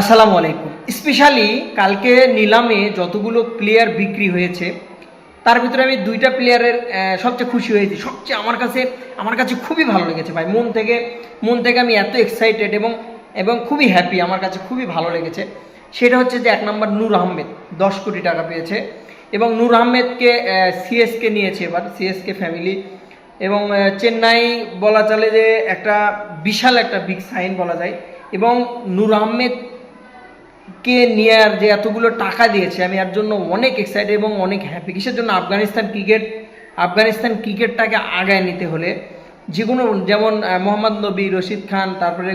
আসসালামু আলাইকুম। স্পেশালি কালকে নিলামে যতগুলো প্লেয়ার বিক্রি হয়েছে, তার ভিতরে আমি দুইটা প্লেয়ারের সবচেয়ে খুশি হয়েছি। সবচেয়ে আমার কাছে আমার কাছে খুবই ভালো লেগেছে ভাই। মন থেকে মন থেকে আমি এত এক্সাইটেড এবং এবং খুবই হ্যাপি আমার কাছে খুবই ভালো লেগেছে। সেটা হচ্ছে যে এক নম্বর নূর আহমেদ, দশ কোটি টাকা পেয়েছে এবং নূর আহমেদকে সিএসকে নিয়েছে এবার সিএসকে ফ্যামিলি এবং চেন্নাই বলা চলে যে একটা বিশাল একটা বিগ সাইন বলা যায় এবং নূর আহমেদ কে নিয়ে আর যে এতগুলো টাকা দিয়েছে, আমি এর জন্য অনেক এক্সাইটেড এবং অনেক হ্যাপি কিসের জন্য? আফগানিস্তান ক্রিকেট আফগানিস্তান ক্রিকেটটাকে আগায় নিতে হলে যে কোনো যেমন মোহাম্মদ নবী, রশিদ খান, তারপরে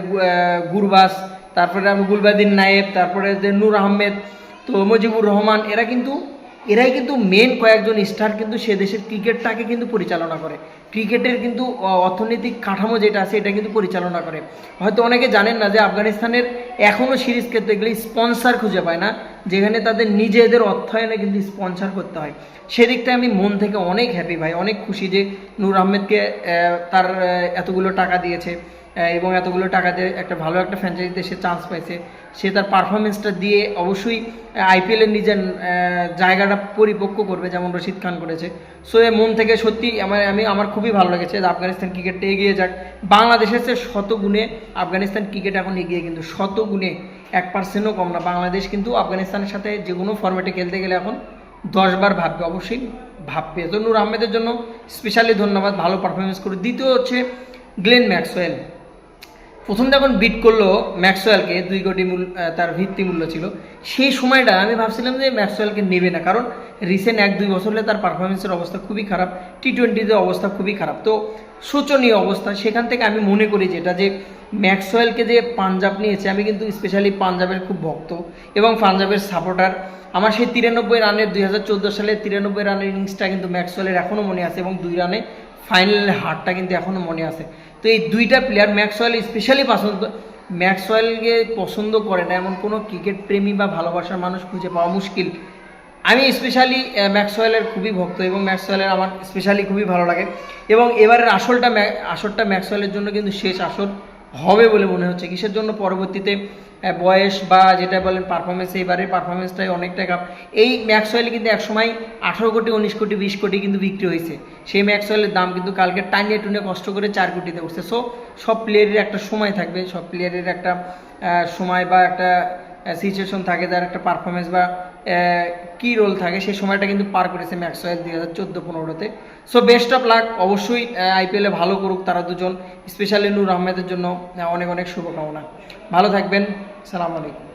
গুরবাস তারপরে গুলবাদিন নায়েব, তারপরে যে নূর আহমেদ, তো মজিবুর রহমান, এরা কিন্তু এরাই কিন্তু মেন কয়েকজন স্টার কিন্তু সে দেশের ক্রিকেটটাকে কিন্তু পরিচালনা করে। ক্রিকেটের কিন্তু অর্থনৈতিক কাঠামো যেটা আছে, এটা কিন্তু পরিচালনা করে। হয়তো অনেকে জানেন না যে আফগানিস্তানের এখনও সিরিজ খেলতে গেলে স্পন্সার খুঁজে পায় না, যেখানে তাদের নিজেদের অর্থায়নে কিন্তু স্পন্সার করতে হয়। সেদিকটা আমি মন থেকে অনেক হ্যাপি ভাই, অনেক খুশি যে নূর আহমেদকে তার এতগুলো টাকা দিয়েছে। এবং এতগুলো টাকা দিয়ে একটা ভালো একটা ফ্র্যাঞ্চাইজিতে সে চান্স পাইছে। সে তার পারফরমেন্সটা দিয়ে অবশ্যই আইপিএলের নিজের জায়গাটা পরিপক্ক করবে, যেমন রশিদ খান করেছে। সো এ মন থেকে সত্যি আমার, আমি, আমার খুবই ভালো লেগেছে যে আফগানিস্তান ক্রিকেটটা এগিয়ে যাক। বাংলাদেশের চেয়ে শত গুণে আফগানিস্তান ক্রিকেট এখন এগিয়ে কিন্তু শত গুণে এক পার্সেন্টও কম না। বাংলাদেশ কিন্তু আফগানিস্তানের সাথে যে কোনো ফর্মেটে খেলতে গেলে এখন দশবার ভাববে, অবশ্যই ভাববে। তো নূর আহমেদের জন্য স্পেশালি ধন্যবাদ। ভালো পারফরমেন্স করে। দ্বিতীয় হচ্ছে গ্লেন ম্যাক্সওয়েল। প্রথম যখন বিট করল ম্যাক্সওয়েলকে, দুই কোটি মূল্য তার ভিত্তি মূল্য ছিল, সেই সময়টা আমি ভাবছিলাম যে ম্যাক্সওয়েলকে নেবে না, কারণ রিসেন্ট এক দুই বছর হলে তার পারফরমেন্সের অবস্থা খুবই খারাপ টি টোয়েন্টিতে অবস্থা খুবই খারাপ। তো শোচনীয় অবস্থা, সেখান থেকে আমি মনে করি যেটা যে ম্যাক্সওয়েলকে যে পাঞ্জাব নিয়েছে, আমি কিন্তু স্পেশালি পাঞ্জাবের খুব ভক্ত এবং পাঞ্জাবের সাপোর্টার আমার সেই তিরানব্বই রানের দুই হাজার চোদ্দ সালে তিরানব্বই রানের ইনিংসটা কিন্তু ম্যাক্সওয়েলের এখনও মনে আছে এবং দুই রানে ফাইনালের হারটা কিন্তু এখনও মনে আছে। তো এই দুইটা প্লেয়ার ম্যাক্সওয়েল স্পেশালি পছন্দ ম্যাক্সওয়েলকে পছন্দ করে না এমন কোনো ক্রিকেট প্রেমী বা ভালোবাসার মানুষ খুঁজে পাওয়া মুশকিল। আমি স্পেশালি ম্যাক্সওয়েলের খুবই ভক্ত এবং ম্যাক্সওয়েলের আমার স্পেশালি খুবই ভালো লাগে। এবং এবারের আসলটা আসরটা ম্যাক্সওয়েলের জন্য কিন্তু শেষ আসর। হবে বলে মনে হচ্ছে। কিসের জন্য পরবর্তীতে বয়স বা যেটা বলেন পারফরমেন্স এইবারের পারফরমেন্সটাই অনেকটা কাপ এই ম্যাক্সওয়েল কিন্তু একসময় আঠারো কোটি, উনিশ কোটি, বিশ কোটি কিন্তু বিক্রি হয়েছে। সেই ম্যাক্সওয়েলের দাম কিন্তু কালকে টানিয়ে টুনে কষ্ট করে চার কোটিতে উঠছে। সো সব প্লেয়ারের একটা সময় থাকবে। সব প্লেয়ারের একটা সময় বা একটা সিচুয়েশন থাকে, যার একটা পারফরমেন্স বা কি রোল থাকে? সেই সময়টা কিন্তু পার করেছে ম্যাক্সওয়েল দুই হাজার চোদ্দ পনেরোতে। সো বেস্ট অফ লাক অবশ্যই আইপিএলে ভালো করুক তারা দুজন। স্পেশালি নূর আহমেদের জন্য অনেক অনেক শুভকামনা। ভালো থাকবেন। সালাম আলাইকুম।